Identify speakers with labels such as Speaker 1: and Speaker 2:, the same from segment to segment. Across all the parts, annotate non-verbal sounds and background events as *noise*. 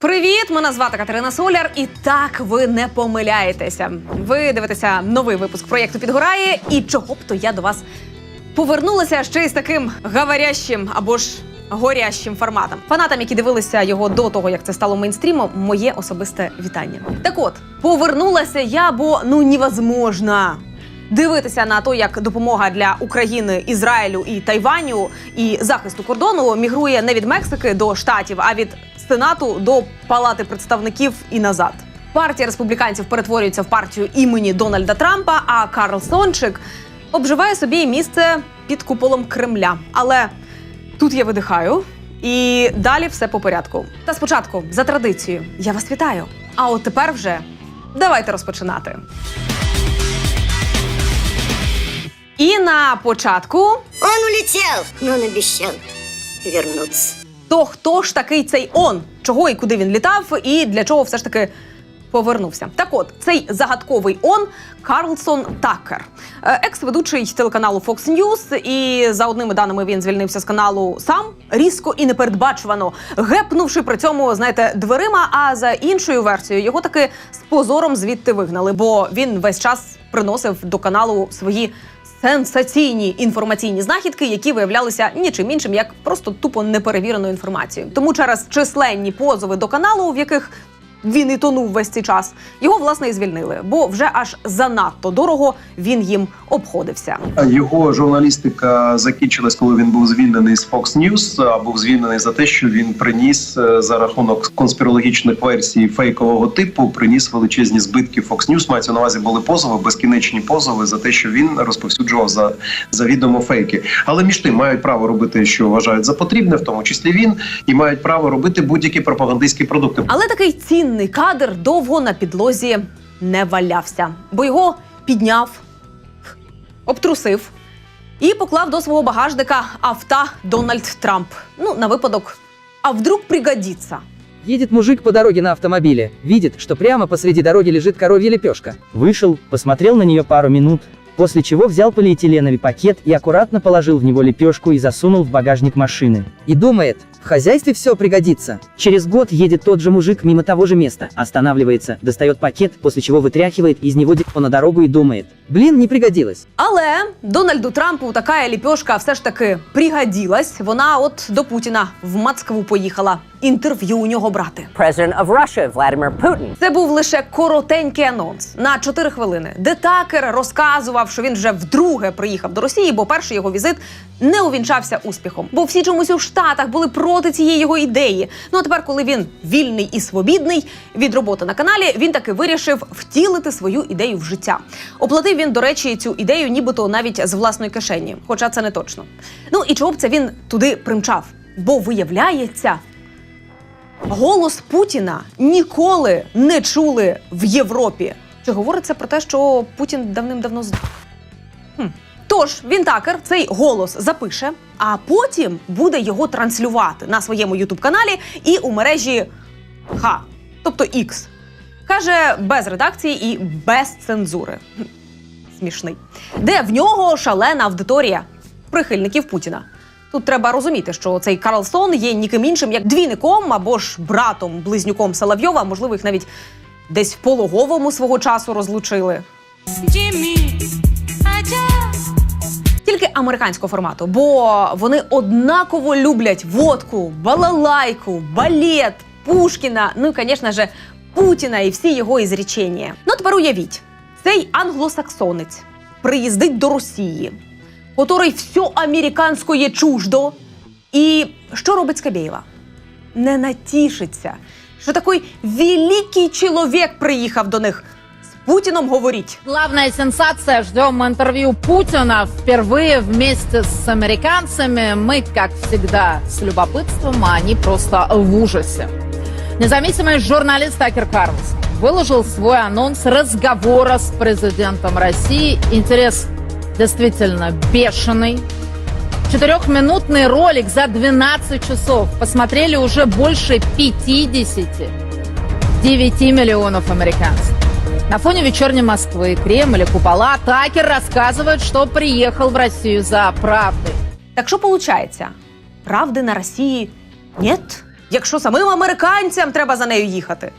Speaker 1: Привіт! Мене звати Катерина Соляр, і так ви не помиляєтеся. Ви дивитеся новий випуск проєкту Підгорає, і чого б то я до вас повернулася ще й з таким говорящим або ж горящим форматом. Фанатам, які дивилися його до того, як це стало мейнстрімом, моє особисте вітання. Так от, повернулася я, бо ну невозможно. Дивитися на те, як допомога для України, Ізраїлю і Тайваню і захисту кордону мігрує не від Мексики до штатів, а від Сенату до Палати представників і назад. Партія республіканців перетворюється в партію імені Дональда Трампа. А Карл Сончик обживає собі місце під куполом Кремля. Але тут я видихаю, і далі все по порядку. Та спочатку, за традицією, я вас вітаю. А от тепер вже давайте розпочинати. І на початку
Speaker 2: Он улетел, но он обещал.
Speaker 1: То хто ж такий цей он, чого і куди він літав, і для чого все ж таки повернувся. Так от, цей загадковий он Карлсон Такер, е, екс-ведучий телеканалу Fox News, і за одними даними він звільнився з каналу сам різко і непередбачувано, гепнувши при цьому, знаєте, дверима. А за іншою версією його таки з позором звідти вигнали, бо він весь час приносив до каналу свої сенсаційні інформаційні знахідки, які виявлялися нічим іншим, як просто тупо неперевіреною інформацією. Тому через численні позови до каналу, в яких він і тонув весь цей час, його власне і звільнили, бо вже аж занадто дорого він їм обходився.
Speaker 3: Його журналістика закінчилась, коли він був звільнений з Fox News, а був звільнений за те, що він приніс е, за рахунок конспірологічних версій фейкового типу, приніс величезні збитки Fox News. Мається на увазі були позови, безкінечні позови за те, що він розповсюджував за завідомо фейки. Але між тим мають право робити, що вважають за потрібне, в тому числі він, і мають право робити будь-які пропагандистські продукти.
Speaker 1: Але такий цінний кадр довго на підлозі не валявся, бо його підняв, обтрусив і поклав до свого багажника авто Дональд Трамп. Ну, на випадок, а вдруг пригодиться.
Speaker 4: Едет мужик по дороге на автомобиле, видит, что прямо посреди дороги лежит коровья лепешка. Вышел, посмотрел на нее пару минут, после чего взял полиэтиленовый пакет и аккуратно положил в него лепешку и засунул в багажник машины. И думает, в хозяйстве все пригодится. Через год едет тот же мужик мимо того же места, останавливается, достает пакет, после чего вытряхивает из него дико на дорогу и думает, блин, не пригодилось.
Speaker 1: Але Дональду Трампу така ліпьошка все ж таки пригодилась. Вона от до Путіна в Москву поїхала інтерв'ю у нього брати.
Speaker 5: President of Russia, Vladimir Putin.
Speaker 1: Це був лише коротенький анонс на 4 хвилини, де Такер розказував, що він вже вдруге приїхав до Росії, бо перший його візит не увінчався успіхом. Бо всі чомусь у Штатах були проти цієї його ідеї. Ну а тепер, коли він вільний і свобідний від роботи на каналі, він таки вирішив втілити свою ідею в життя. Оплатив він, до речі, цю ідею, нібито навіть з власної кишені, хоча це не точно. Ну і чого б це він туди примчав? Бо виявляється, голос Путіна ніколи не чули в Європі. Чи говориться про те, що Путін давним-давно? Хм. Тож він такер цей голос запише, а потім буде його транслювати на своєму ютуб-каналі і у мережі Х, тобто X. Каже без редакції і без цензури. Смішний. Де в нього шалена аудиторія прихильників Путіна. Тут треба розуміти, що цей Карлсон є ніким іншим, як двійником або ж братом, близнюком Соловйова, можливо, їх навіть десь в пологовому свого часу розлучили. Тільки американського формату, бо вони однаково люблять водку, балалайку, балет, Пушкіна, ну і, звісно ж, Путіна і всі його ізречення. Ну, тепер уявіть, цей англосаксонець приїздить до Росії, котрий все американське чуждо. І що робить Скабєєва? Не натішиться, що такий великий чоловік приїхав до них. З Путіном говоріть.
Speaker 6: Главная сенсация. Ждем интервью Путина. Впервые вместе с американцами. Мы, как всегда, с любопытством, а они просто в ужасе. Независимый журналист Такер Карлсон выложил свой анонс разговора с президентом России. Интерес действительно бешеный. Четырехминутный ролик за 12 часов посмотрели уже больше 50 9 миллионов американцев. На фоне вечерней Москвы, Кремля, купола Такер рассказывает, что приехал в Россию за правдой.
Speaker 1: Так що получается? Правди на Росії нет? якщо самим американцям треба за нею їхати.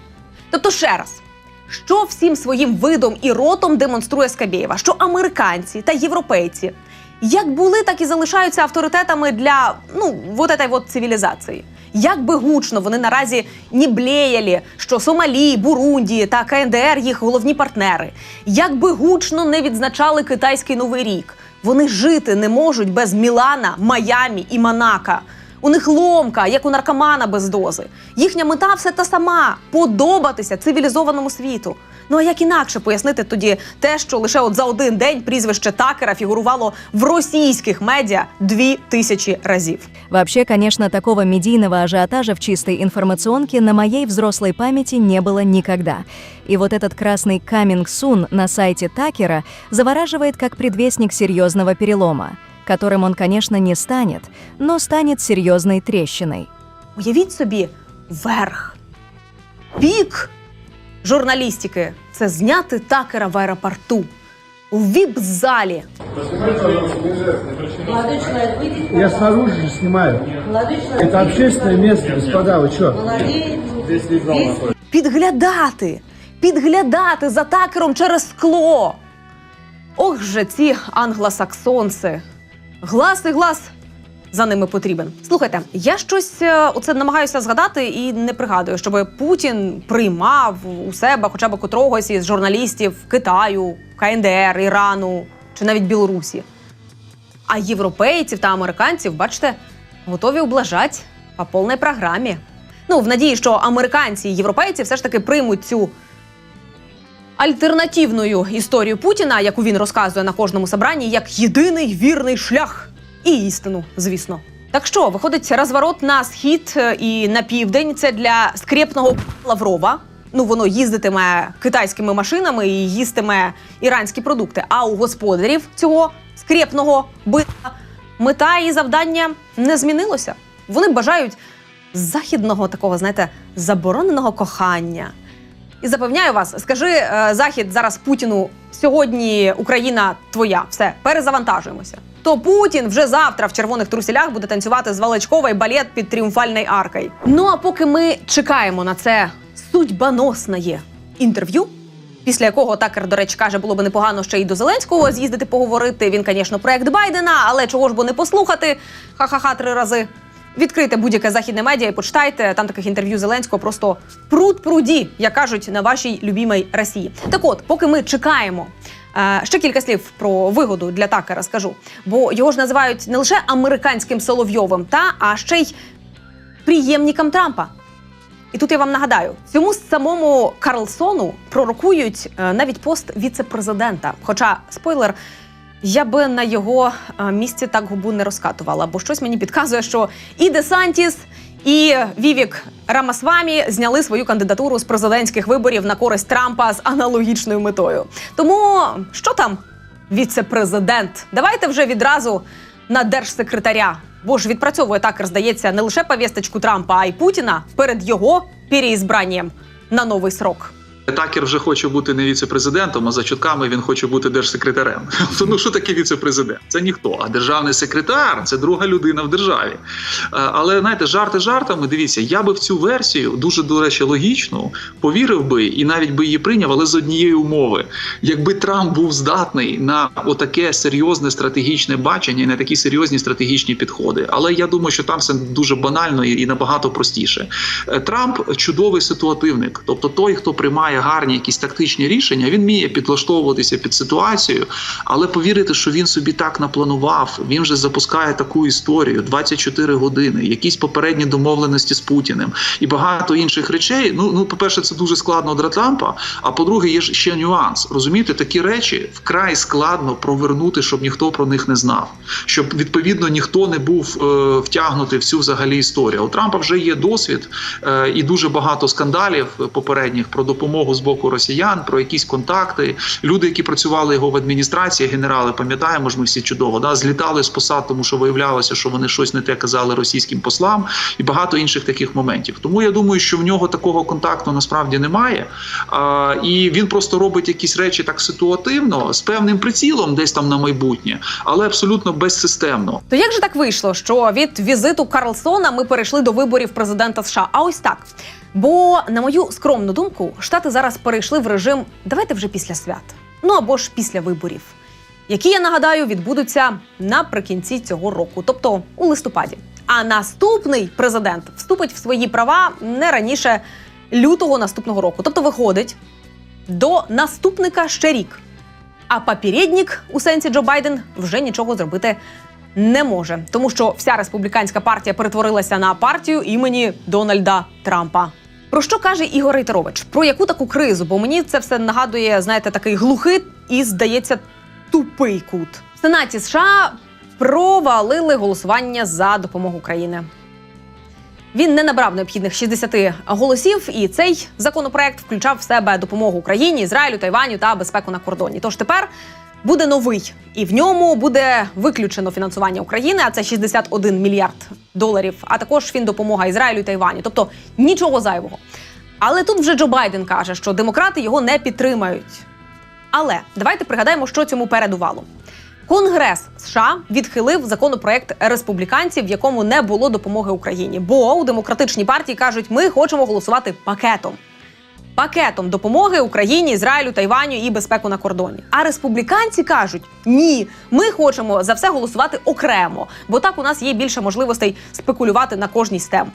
Speaker 1: Тобто, ще раз, що всім своїм видом і ротом демонструє Скабєєва, що американці та європейці як були, так і залишаються авторитетами для ну вот этой вот цивілізації. Як би гучно вони наразі не блеяли, що Сомалі, Бурунді та КНДР їх головні партнери, як би гучно не відзначали китайський новий рік, вони жити не можуть без Мілана, Майамі і Монака. У них ломка, як у наркомана без дози. Їхня мета все та сама подобатися цивілізованому світу. Ну а як інакше пояснити тоді те, що лише от за один день прізвище Такера фігурувало в російських медіа дві тисячі разів?
Speaker 7: Вообще, конечно, такого медийного ажиотажа в чистой информационке на моей взрослой памяти не было никогда. И вот этот красный coming soon на сайте Такера завораживает как предвестник серьезного перелома, которым он, конечно, не станет, но станет серьезной трещиной.
Speaker 1: Уявіть собі верх, пік журналістики це зняти такера в аеропорту у віп-залі.
Speaker 8: Я снаружи же снимаю. Это общественное место, господа, вы что?
Speaker 1: підглядати, підглядати за такером через скло. Ох же ці англосаксонці. Глас і глас за ними потрібен. Слухайте, я щось е, оце намагаюся згадати і не пригадую, щоб Путін приймав у себе хоча б котрогось із журналістів Китаю, КНДР, Ірану чи навіть Білорусі. А європейців та американців, бачите, готові ублажать по повній програмі. Ну, в надії, що американці і європейці все ж таки приймуть цю альтернативною історію Путіна, яку він розказує на кожному собранні, як єдиний вірний шлях і істину, звісно. Так що, виходить, розворот на схід е, і на південь це для скрепного Лаврова. Ну, воно їздитиме китайськими машинами і їстиме іранські продукти. А у господарів цього скрепного бита мета і завдання не змінилося. Вони бажають західного такого, знаєте, забороненого кохання. І запевняю вас, скажи е, Захід зараз Путіну сьогодні Україна твоя, все перезавантажуємося. То Путін вже завтра в червоних трусілях буде танцювати з Валечковий балет під тріумфальною аркою. Ну а поки ми чекаємо на це судьбоносне інтерв'ю, після якого Такер, до речі, каже, було б непогано ще й до Зеленського з'їздити поговорити. Він, звісно, проект Байдена, але чого ж бо не послухати? Ха-ха-ха три рази. Відкрийте будь-яке західне медіа і почитайте. Там таких інтерв'ю Зеленського просто пруд пруді, як кажуть на вашій любімій Росії. Так от, поки ми чекаємо. Е, Ще кілька слів про вигоду для Такера скажу, бо його ж називають не лише американським Соловйовим, та а ще й приємником Трампа. І тут я вам нагадаю, цьому самому Карлсону пророкують е, навіть пост віце-президента. Хоча спойлер, я би на його е, місці так губу не розкатувала, бо щось мені підказує, що і Десантіс, і Вівік Рамасвамі зняли свою кандидатуру з президентських виборів на користь Трампа з аналогічною метою. Тому що там, віце-президент? Давайте вже відразу на держсекретаря. Бо ж відпрацьовує такер, здається, не лише повісточку Трампа, а й Путіна перед його переізбранням на новий срок.
Speaker 9: Такер вже хоче бути не віце-президентом, а за чутками він хоче бути держсекретарем. *laughs* Ну що таке віце-президент? Це ніхто. А державний секретар це друга людина в державі. Е, Але знаєте, жарти жартами. Дивіться, я би в цю версію дуже до речі логічну повірив би і навіть би її прийняв, але з однієї умови. Якби Трамп був здатний на отаке серйозне стратегічне бачення і на такі серйозні стратегічні підходи. Але я думаю, що там все дуже банально і, і набагато простіше. Е, Трамп чудовий ситуативник, тобто той, хто приймає гарні якісь тактичні рішення, він вміє підлаштовуватися під ситуацію, але повірити, що він собі так напланував, він вже запускає таку історію 24 години, якісь попередні домовленості з Путіним і багато інших речей. Ну, ну по-перше, це дуже складно для Трампа. А по-друге, є ж ще нюанс. Розумієте, такі речі вкрай складно провернути, щоб ніхто про них не знав, щоб відповідно ніхто не був е, втягнутий в цю взагалі історію. У Трампа вже є досвід е, і дуже багато скандалів попередніх про допомогу допомогу з боку росіян, про якісь контакти. Люди, які працювали його в адміністрації, генерали, пам'ятаємо ж ми всі чудово, да, злітали з посад, тому що виявлялося, що вони щось не те казали російським послам, і багато інших таких моментів. Тому я думаю, що в нього такого контакту насправді немає. А, і він просто робить якісь речі так ситуативно, з певним прицілом, десь там на майбутнє, але абсолютно безсистемно.
Speaker 1: То як же так вийшло, що від візиту Карлсона ми перейшли до виборів президента США? А ось так. Бо, на мою скромну думку, штати зараз перейшли в режим давайте вже після свят, ну або ж після виборів, які я нагадаю відбудуться наприкінці цього року, тобто у листопаді. А наступний президент вступить в свої права не раніше лютого наступного року. Тобто, виходить до наступника ще рік. А попередник у сенсі Джо Байден вже нічого зробити не може, тому що вся республіканська партія перетворилася на партію імені Дональда Трампа. Про що каже Ігор Рейтерович? Про яку таку кризу? Бо мені це все нагадує, знаєте, такий глухий і, здається, тупий кут. В Сенаті США провалили голосування за допомогу Україні. Він не набрав необхідних 60 голосів, і цей законопроект включав в себе допомогу Україні, Ізраїлю, Тайваню та безпеку на кордоні. Тож тепер буде новий, і в ньому буде виключено фінансування України, а це 61 мільярд доларів. А також фіндопомога Ізраїлю і Тайваню. Тобто нічого зайвого. Але тут вже Джо Байден каже, що демократи його не підтримають. Але давайте пригадаємо, що цьому передувало. Конгрес США відхилив законопроект республіканців, в якому не було допомоги Україні. Бо у демократичній партії кажуть, ми хочемо голосувати пакетом. Пакетом допомоги Україні, Ізраїлю, Тайваню і безпеку на кордоні. А республіканці кажуть: ні, ми хочемо за все голосувати окремо, бо так у нас є більше можливостей спекулювати на кожній з тем.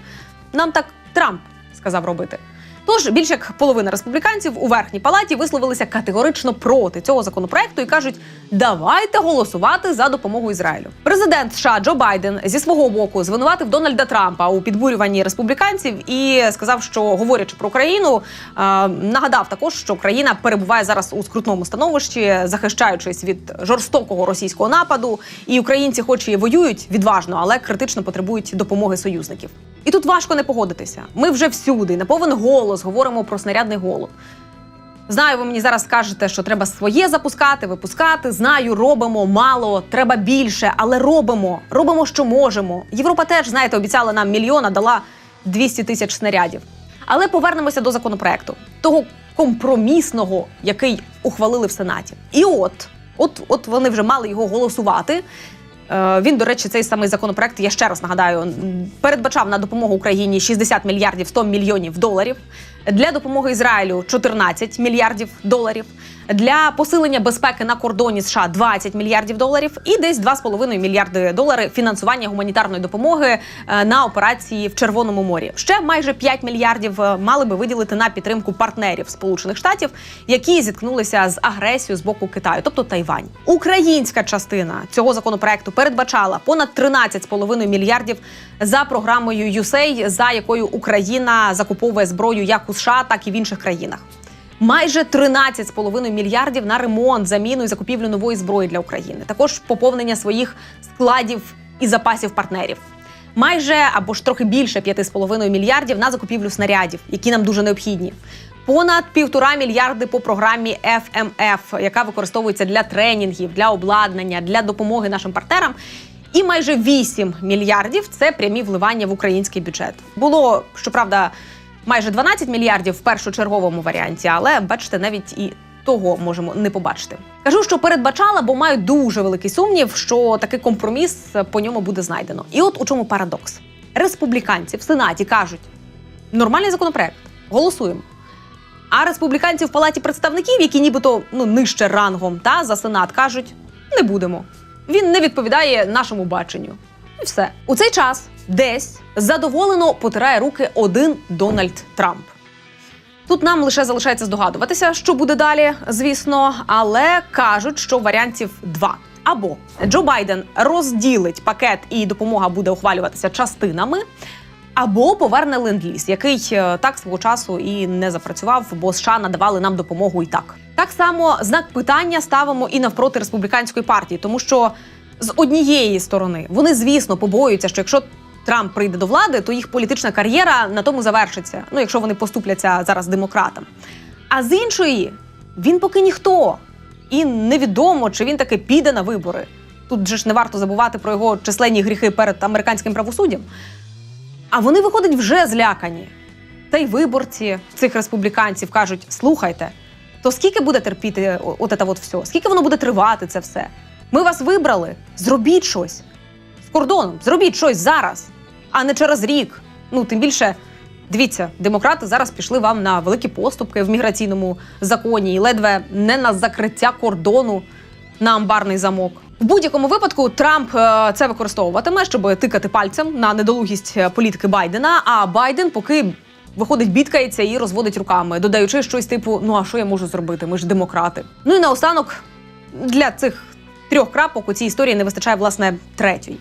Speaker 1: Нам так Трамп сказав робити. Тож більше як половина республіканців у верхній палаті висловилися категорично проти цього законопроекту і кажуть: давайте голосувати за допомогу Ізраїлю. Президент США Джо Байден зі свого боку звинуватив Дональда Трампа у підбурюванні республіканців і сказав, що говорячи про Україну, е, нагадав також, що країна перебуває зараз у скрутному становищі, захищаючись від жорстокого російського нападу. І українці, хоч і воюють відважно, але критично потребують допомоги союзників. І тут важко не погодитися. Ми вже всюди на повен голос говоримо про снарядний голод. Знаю, ви мені зараз скажете, що треба своє запускати, випускати. Знаю, робимо мало, треба більше, але робимо. Робимо, що можемо. Європа теж, знаєте, обіцяла нам мільйон, а дала 200 тисяч снарядів. Але повернемося до законопроекту, того компромісного, який ухвалили в Сенаті. І от, от, от вони вже мали його голосувати. Е, Він, до речі, цей самий законопроект, я ще раз нагадаю, передбачав на допомогу Україні 60 мільярдів 100 мільйонів доларів. Для допомоги Ізраїлю 14 мільярдів доларів. Для посилення безпеки на кордоні США 20 мільярдів доларів і десь 2,5 мільярди доларів фінансування гуманітарної допомоги е, на операції в Червоному морі. Ще майже 5 мільярдів е, мали би виділити на підтримку партнерів Сполучених Штатів, які зіткнулися з агресією з боку Китаю, тобто Тайвань. Українська частина цього законопроекту передбачала понад 13,5 мільярдів за програмою USAID, за якою Україна закуповує зброю як у США, так і в інших країнах. Майже 13,5 мільярдів на ремонт, заміну і закупівлю нової зброї для України. Також поповнення своїх складів і запасів партнерів. Майже або ж трохи більше 5,5 мільярдів на закупівлю снарядів, які нам дуже необхідні. Понад півтора мільярди по програмі FMF, яка використовується для тренінгів, для обладнання, для допомоги нашим партнерам. І майже 8 мільярдів це прямі вливання в український бюджет. Було щоправда майже 12 мільярдів в першочерговому варіанті, але бачите, навіть і того можемо не побачити. Кажу, що передбачала, бо маю дуже великий сумнів, що такий компроміс по ньому буде знайдено. І от у чому парадокс: республіканці в сенаті кажуть: нормальний законопроект, голосуємо. А республіканці в палаті представників, які нібито ну нижче рангом та за сенат, кажуть: не будемо. Він не відповідає нашому баченню. І все у цей час десь задоволено потирає руки один Дональд Трамп. Тут нам лише залишається здогадуватися, що буде далі, звісно, але кажуть, що варіантів два. Або Джо Байден розділить пакет і допомога буде ухвалюватися частинами, або поверне ленд-ліз, який е, так свого часу і не запрацював, бо США надавали нам допомогу і так. Так само знак питання ставимо і навпроти республіканської партії, тому що з однієї сторони вони, звісно, побоюються, що якщо Трамп прийде до влади, то їх політична кар'єра на тому завершиться. Ну, якщо вони поступляться зараз демократам. А з іншої, він поки ніхто. І невідомо, чи він таки піде на вибори. Тут же ж не варто забувати про його численні гріхи перед американським правосуддям. А вони, виходить, вже злякані. Та й виборці цих республіканців кажуть: слухайте, то скільки буде терпіти от це от все? Скільки воно буде тривати це все? Ми вас вибрали, зробіть щось з кордоном, зробіть щось зараз, а не через рік. Ну, тим більше, дивіться, демократи зараз пішли вам на великі поступки в міграційному законі і ледве не на закриття кордону на амбарний замок. В будь-якому випадку Трамп е, це використовуватиме, щоб тикати пальцем на недолугість е, політики Байдена. А Байден поки виходить, бідкається і розводить руками, додаючи щось типу: Ну а що я можу зробити? Ми ж демократи. Ну і наостанок для цих трьох крапок у цій історії не вистачає власне третьої.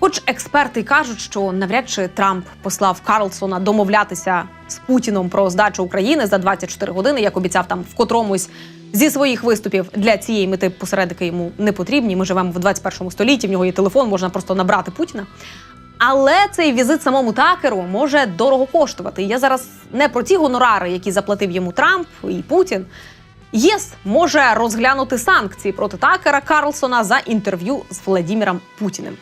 Speaker 1: Хоч експерти кажуть, що навряд чи Трамп послав Карлсона домовлятися з Путіном про здачу України за 24 години, як обіцяв там в котромусь зі своїх виступів для цієї мети посередники йому не потрібні. Ми живемо в 21 столітті. В нього є телефон, можна просто набрати Путіна. Але цей візит самому Такеру може дорого коштувати. Я зараз не про ті гонорари, які заплатив йому Трамп і Путін. ЄС може розглянути санкції проти Такера Карлсона за інтерв'ю з Владіміром Путіним.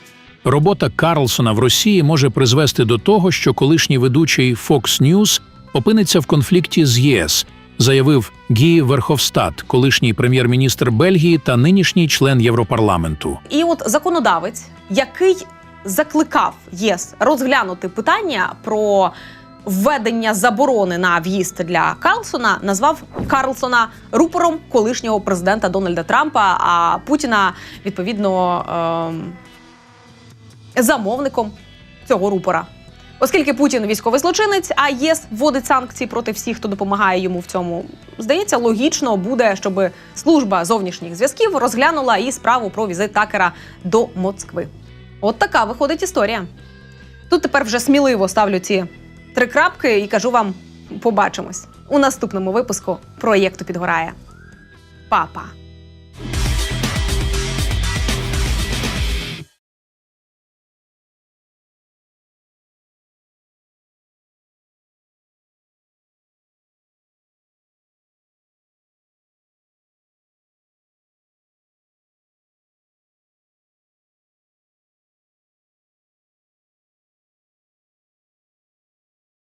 Speaker 10: Робота Карлсона в Росії може призвести до того, що колишній ведучий Fox News опиниться в конфлікті з ЄС, заявив Гі Верховстат, колишній прем'єр-міністр Бельгії та нинішній член Європарламенту.
Speaker 1: І от законодавець, який закликав ЄС розглянути питання про введення заборони на в'їзд для Карлсона, назвав Карлсона рупором колишнього президента Дональда Трампа, а Путіна відповідно ем, замовником цього рупора. Оскільки Путін військовий злочинець, а ЄС вводить санкції проти всіх, хто допомагає йому в цьому. Здається, логічно буде, щоб служба зовнішніх зв'язків розглянула і справу про візит Такера до Москви. От така виходить історія. Тут тепер вже сміливо ставлю ці три крапки і кажу вам: побачимось у наступному випуску проєкту підгорає. Па-па!